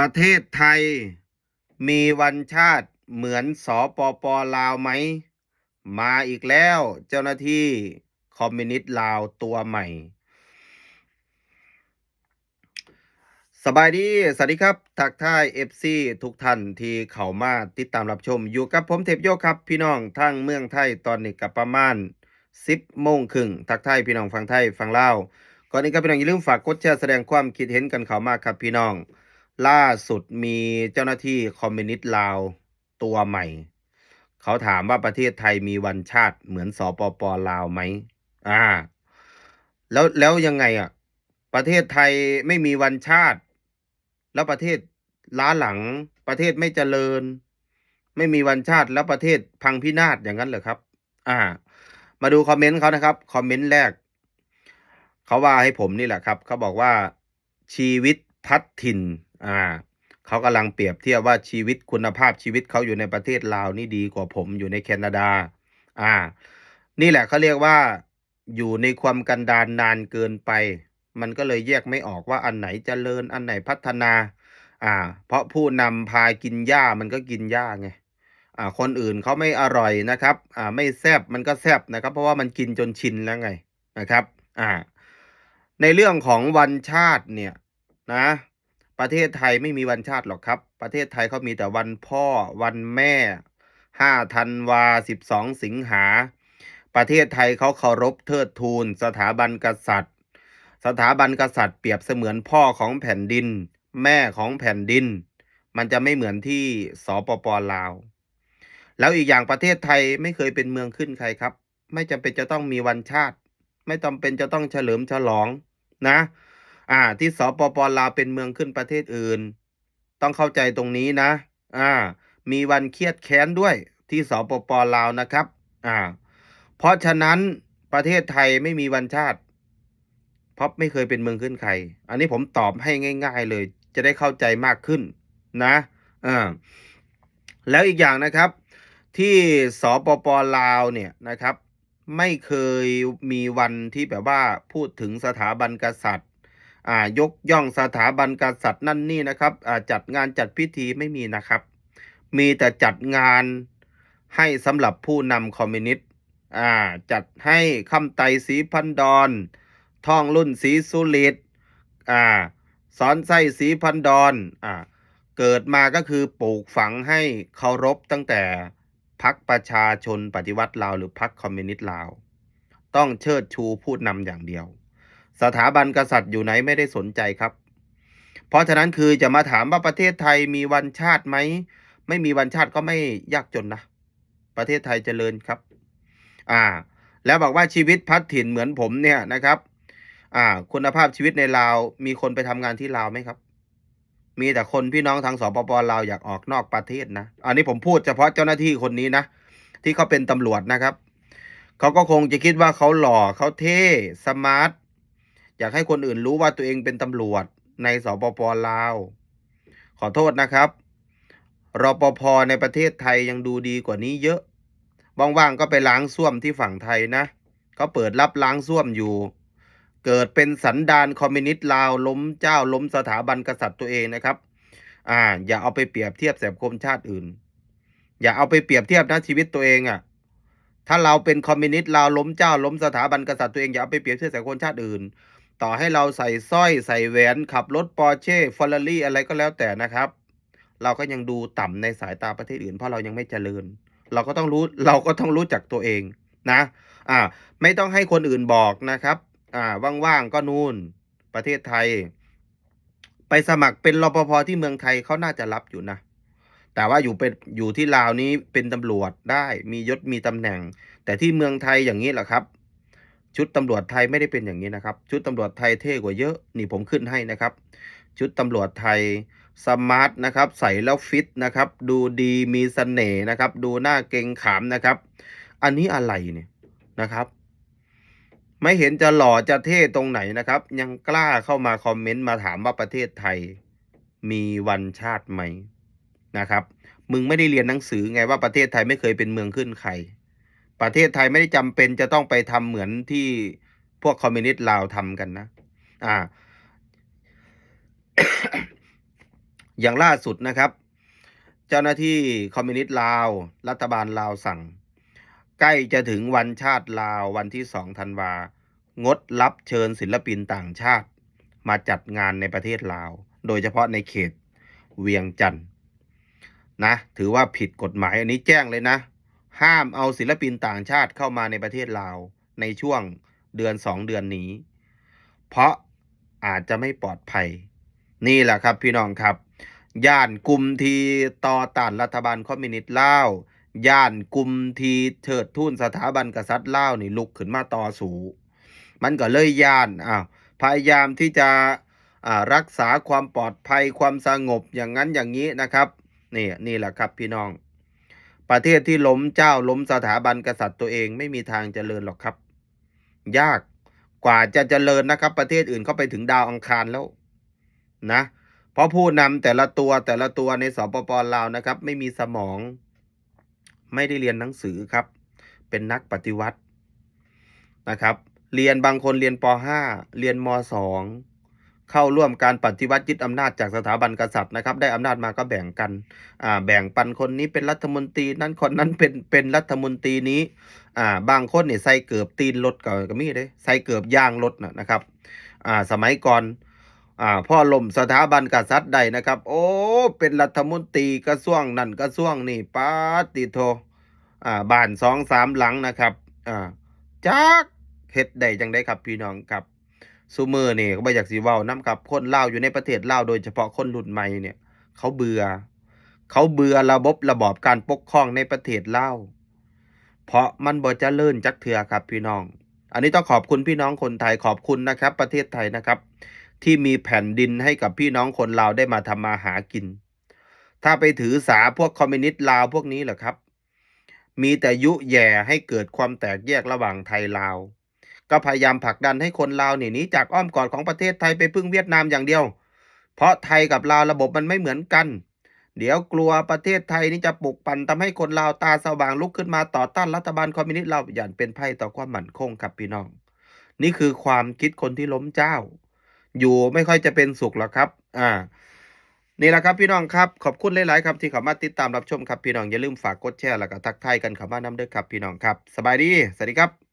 ประเทศไทยมีวันชาติเหมือนสอปปลาวไหม มาอีกแล้วเจ้าหน้าที่คอมมิวนิสต์ลาวตัวใหม่ สบายดี สวัสดีครับ ทักทาย FC ทุกท่านที่เข้ามาติดตามรับชม อยู่กับผมเทพโยครับ พี่น้องทั้งเมืองไทยตอนนี้กับประมาณ 10โมงครึ่งทักทายพี่น้องฟังไทยฟังลาวก่อนนี้ครับพี่น้องอย่าลืมฝากกดแชร์แสดงความคิดเห็นกันเข้ามาครับพี่น้อง ล่าสุดมีเจ้าหน้าที่คอมมิวนิสต์ลาวตัวใหม่ เขาถามว่าประเทศไทยมีวันชาติเหมือนสปปลาวไหมอ่า แล้วแล้วยังไงอะ ประเทศไทยไม่มีวันชาติ แล้วประเทศล้าหลัง ประเทศไม่เจริญ ไม่มีวันชาติแล้วประเทศพังพินาศอย่างนั้นเหรอครับ อ่า มาดูคอมเมนต์เขานะครับคอมเมนต์แรกเขาว่าให้ผมนี่แหละครับเขาบอกว่าชีวิตพัดถิ่น อ่าเขากำลังเปรียบเทียบว่าชีวิตคุณภาพชีวิตเขาอยู่ในประเทศลาวนี่ดีกว่าผมอยู่ในแคนาดา อ่า นี่แหละเขาเรียกว่าอยู่ในความกันดารนานเกินไป มันก็เลยแยกไม่ออกว่าอันไหนเจริญอันไหนพัฒนา อ่า เพราะผู้นำพากินหญ้ามันก็กินหญ้าไงอ่าคนอื่นเขาไม่อร่อยนะครับอ่าไม่แซบมันก็แซบนะครับ เพราะว่ามันกินจนชินแล้วไงนะครับอ่าในเรื่องของวันชาติเนี่ยนะ ประเทศไทยไม่มีวันชาติหรอกครับ ประเทศไทยเขามีแต่วันพ่อวันแม่ห้าธันวาสิบสองสิงหา ประเทศไทยเขาเคารพเทิดทูน สถาบันกษัตริย์ สถาบันกษัตริย์เปรียบเสมือนพ่อของแผ่นดิน แม่ของแผ่นดิน มันจะไม่เหมือนที่สปปลาว แล้วอีกอย่างประเทศไทยไม่เคยเป็นเมืองขึ้นใครครับ ไม่จำเป็นจะต้องมีวันชาติ ไม่จำเป็นจะต้องเฉลิมฉลองนะ อ่า ที่สปปลาวเป็นเมืองขึ้นประเทศอื่น ต้องเข้าใจตรงนี้นะ อ่า มีวันเครียดแค้นด้วยที่สปปลาวนะครับ อ่า เพราะฉะนั้นประเทศไทยไม่มีวันชาติเพราะไม่เคยเป็นเมืองขึ้นใคร อันนี้ผมตอบให้ง่าย ๆ เลย จะได้เข้าใจมากขึ้นนะอ่าแล้วอีกอย่างนะครับ ที่สปปลาวเนี่ยนะครับ ไม่เคยมีวันที่แบบว่าพูดถึงสถาบันกษัตริย์ ยกย่องสถาบันกษัตริย์นั่นนี่นะครับจัดงานจัดพิธีไม่มีนะครับ มีแต่จัดงานให้สำหรับผู้นำคอมมิวนิสต์จัดให้คำไตศรีพันดอนท่องรุ่นศรีสุริตสอนไส้ศรีพันดอนอเกิดมาก็คือปลูกฝังให้เคารพตั้งแต่พักประชาชนปฏิวัติลาวหรือพักคอมมิวนิสต์ลาว ต้องเชิดชูผู้นำอย่างเดียว สถาบันกษัตริย์อยู่ไหนไม่ได้สนใจครับ เพราะฉะนั้นคือจะมาถามว่าประเทศไทยมีวันชาติไหม ไม่มีวันชาติก็ไม่ยากจนนะ ประเทศไทยเจริญครับ อ่า แล้วบอกว่าชีวิตพัดถิ่นเหมือนผมเนี่ยนะครับ อ่า คุณภาพชีวิตในลาวมีคนไปทำงานที่ลาวไหมครับ มีแต่คนพี่น้องทางสปปลาวอยากออกนอกประเทศนะ อันนี้ผมพูดเฉพาะเจ้าหน้าที่คนนี้นะที่เขาเป็นตำรวจนะครับเขาก็คงจะคิดว่าเขาหล่อเขาเท่สมาร์ท อยากให้คนอื่นรู้ว่าตัวเองเป็นตำรวจในสปปลาว ขอโทษนะครับรปภในประเทศไทยยังดูดีกว่านี้เยอะว่างๆก็ไปล้างส้วมที่ฝั่งไทยนะเขาเปิดรับล้างส้วมอยู่ เกิดเป็นสันดานคอมมิวนิสต์ลาวล้มเจ้าล้มสถาบันกษัตริย์ตัวเองนะครับ อ่า อย่าเอาไปเปรียบเทียบแสบคมชาติอื่น อย่าเอาไปเปรียบเทียบนะชีวิตตัวเองอะ่ะ ถ้าเราเป็นคอมมิวนิสต์ลาวล้มเจ้าล้มสถาบันกษัตริย์ตัวเองอย่าเอาไปเปรียบเทียบแสบคมชาติอื่น ต่อให้เราใส่สร้อยใส่แหวนขับรถปอร์เช่ฟอร์รารี่อะไรก็แล้วแต่นะครับ เราก็ยังดูต่ำในสายตาประเทศอื่นเพราะเรายังไม่เจริญ เราก็ต้องรู้เราก็ต้องรู้จักตัวเองนะอ่าไม่ต้องให้คนอื่นบอกนะครับอ่าว่างๆก็นู่นประเทศไทย ไปสมัครเป็นรปภที่เมืองไทยเขาน่าจะรับอยู่นะแต่ว่าอยู่เป็นอยู่ที่ลาวนี้เป็นตำรวจได้มียศมีตำแหน่ง แต่ที่เมืองไทยอย่างนี้แหละครับ ชุดตำรวจไทยไม่ได้เป็นอย่างนี้นะครับ ชุดตำรวจไทยเท่กว่าเยอะ นี่ผมขึ้นให้นะครับ ชุดตำรวจไทยสมาร์ทนะครับ ใส่แล้วฟิตนะครับ ดูดีมีเสน่ห์นะครับ ดูหน้าเกรงขามนะครับ อันนี้อะไรเนี่ยนะครับ ไม่เห็นจะหล่อจะเท่ตรงไหนนะครับ ยังกล้าเข้ามาคอมเมนต์มาถามว่าประเทศไทย มีวันชาติไหมนะครับ มึงไม่ได้เรียนหนังสือไงว่าประเทศไทยไม่เคยเป็นเมืองขึ้นใคร ประเทศไทยไม่ได้จำเป็นจะต้องไปทำเหมือนที่พวกคอมมิวนิสต์ลาวทำกันนะ อ่า อย่างล่าสุดนะครับ เจ้าหน้าที่คอมมิวนิสต์ลาว รัฐบาลลาวสั่ง ใกล้จะถึงวันชาติลาววันที่สองธันวางดรับเชิญศิลปินต่างชาติ มาจัดงานในประเทศลาว โดยเฉพาะในเขตเวียงจันทร์นะ ถือว่าผิดกฎหมายอันนี้แจ้งเลยนะ ห้ามเอาศิลปินต่างชาติเข้ามาในประเทศลาว ในช่วงเดือนสองเดือนนี้ เพราะอาจจะไม่ปลอดภัย นี่แหละครับพี่น้องครับ ย่านกลุ่มทีต่อต้านรัฐบาลคอมมิวนิสต์ลาวย่านกลุ่มทีเถิดทูนสถาบันกษัตริย์ลาวนี่ลุกขึ้นมาต่อสู้ มันก็เลยย่านอ้าวพยายามที่จะรักษาความปลอดภัยความสงบอย่างนั้นอย่างนี้นะครับ นี่นี่แหละครับพี่น้อง ประเทศที่ล้มเจ้าล้มสถาบันกษัตริย์ตัวเองไม่มีทางเจริญหรอกครับ ยากกว่าจะเจริญนะครับ ประเทศอื่นเข้าไปถึงดาวอังคารแล้วนะ เพราะผู้นำแต่ละตัวแต่ละตัวในสปปลาวนะครับ ไม่มีสมอง ไม่ได้เรียนหนังสือครับ เป็นนักปฏิวัตินะครับ เรียนบางคนเรียนป .5 เรียนม .2 เข้าร่วมการปฏิวัติยึดอำนาจจากสถาบันกษัตริย์นะครับ ได้อำนาจมาก็แบ่งกันอ่าแบ่งปันคนนี้เป็นรัฐมนตรีนั้นคนนั้นเป็นเป็นรัฐมนตรีนี้อ่าบางคนเนี่ยใส่เกือบตีนรถก็ก็มีเด้ใส่เกือบย่างรถนะนะครับอ่าสมัยก่อนอ่าพ่อล่มสถาบันกษัตริย์ใดนะครับ โอ้ เป็นรัฐมนตรีกระทรวงนั่นกระทรวงนี่ปาติโทอ่าบ้านสองสามหลังนะครับอ่าจักเฮ็ดได้จังได้ครับพี่น้องครับ ซูเมือนี่ยก็บ่อยากสิเว้านํครับคนเลาอยู่ในประเทศเลาโดยเฉพาะคนรุ่นใหม่เนี่ย เขาเบื่อ เขาเบื่อระบบระบอบการปกครองในประเทศเลาเพราะมันบ่เจริญจักเทื่อครับพี่น้อง อันนี้ต้องขอบคุณพี่น้องคนไทยขอบคุณนะครับ ประเทศไทยนะครับ ที่มีแผ่นดินให้กับพี่น้องคนลาวได้มาทำมาหากิน ถ้าไปถือสาพวกคอมมิวนิสต์ลาวพวกนี้เหรอครับ มีแต่ยุแย่ให้เกิดความแตกแยกระหว่างไทยลาว ก็พยายามผลักดันให้คนลาวหนีนีจากอ้อมกอดของประเทศไทยไปพึ่งเวียดนามอย่างเดียว เพราะไทยกับลาวระบบมันไม่เหมือนกัน เดี๋ยวกลัวประเทศไทยนี่จะปลุกปั่นทำให้คนลาวตาสว่างลุกขึ้นมาต่อต้านรัฐบาลคอมมิวนิสต์ลาอย่างเป็นภัยต่อความมั่นคงครับพี่น้อง นี่คือความคิดคนที่ล้มเจ้า อยู่ไม่ค่อยจะเป็นสุขหรอกครับ อ่านี่แหละครับพี่น้องครับขอบคุณหลาย ๆ ครับที่เข้ามาติดตามรับชมครับพี่น้องอย่าลืมฝากกดแชร์แล้วก็ทักทายกันเข้ามานำเด้อครับพี่น้องครับ สบายดีสวัสดีครับ